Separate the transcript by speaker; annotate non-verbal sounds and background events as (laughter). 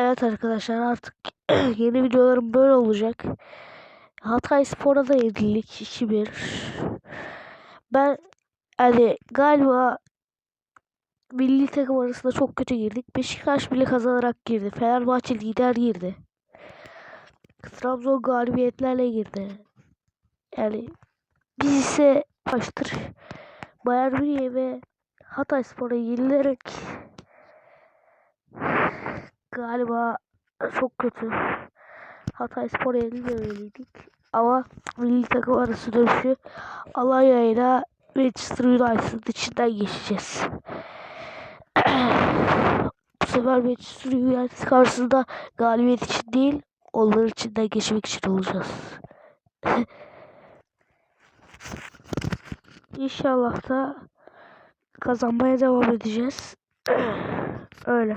Speaker 1: Evet arkadaşlar artık (clears throat) yeni videolarım böyle olacak. Hatay Spor'a da yenildik 2-1. Ben hani galiba milli takım arasında çok kötü girdik. Beşiktaş bile kazanarak girdi. Fenerbahçe lider girdi. Trabzon galibiyetlerle girdi. Yani biz ise baştır Bayern Münih ve Hatay Spor'a yenilerek galiba çok kötü. Hatay Spor'a yenilmemeliydik. Ama milli takım arası dönüşü Alanya ile Manchester United'ın içinden geçeceğiz. (clears throat) Bu sefer Manchester United karşısında galibiyet için değil, onların içinden geçmek için olacağız. (clears throat) İnşallah da kazanmaya devam edeceğiz. (clears throat) Öyle.